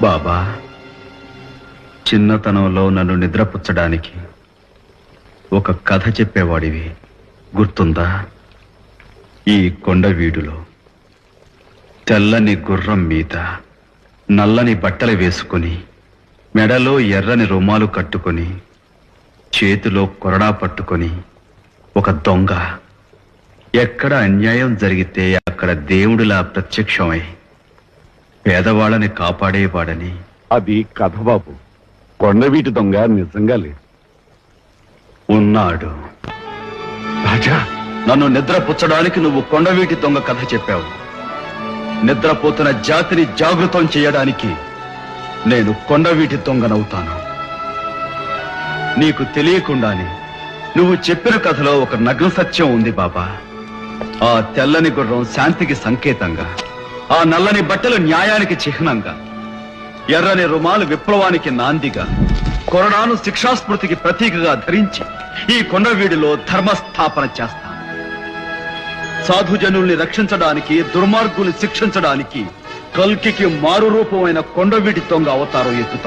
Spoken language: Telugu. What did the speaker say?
బాబా చిన్నతనంలో నన్ను నిద్రపుచ్చడానికి ఒక కథ చెప్పేవాడివి. గుర్తుందా? ఈ కొండ వీడులో తెల్లని గుర్రం మీద నల్లని బట్టలు వేసుకొని మెడలో ఎర్రని రుమాలు కట్టుకొని చేతిలో కొరడా పట్టుకొని ఒక దొంగ. ఎక్కడ అన్యాయం జరిగితే అక్కడ దేవుడిలా ప్రత్యక్షమై పేదవాళ్ళని కాపాడేవాడని. అది కథ బాబు. కొండవీటి దొంగ నిజంగా లేదు ఉన్నాడు. రాజా! నన్ను నిద్రపుచ్చడానికి నువ్వు కొండవీటి దొంగ కథ చెప్పావు. నిద్రపోతున్న జాతిని జాగృతం చేయడానికి నేను కొండవీటి దొంగనవుతాను. నీకు తెలియకుండానే నువ్వు చెప్పిన కథలో ఒక నగ్న సత్యం ఉంది బాబా. ఆ తెల్లని గుర్రం శాంతికి సంకేతంగా ఆ నల్లని బట్టలు న్యాయానికి చిహ్నంగా ఎర్రని రుమాలు విప్లవానికి నాందిగా కొరడాను శిక్షాస్మృతికి ప్రతీకగా ధరించి ఈ కొండవీడిలో ధర్మస్థాపన చేస్తాను. సాధుజనుల్ని రక్షించడానికి దుర్మార్గుల్ని శిక్షించడానికి కల్కికి మారు రూపమైన కొండవీడి దొంగ అవతారం ఎత్తుతాను.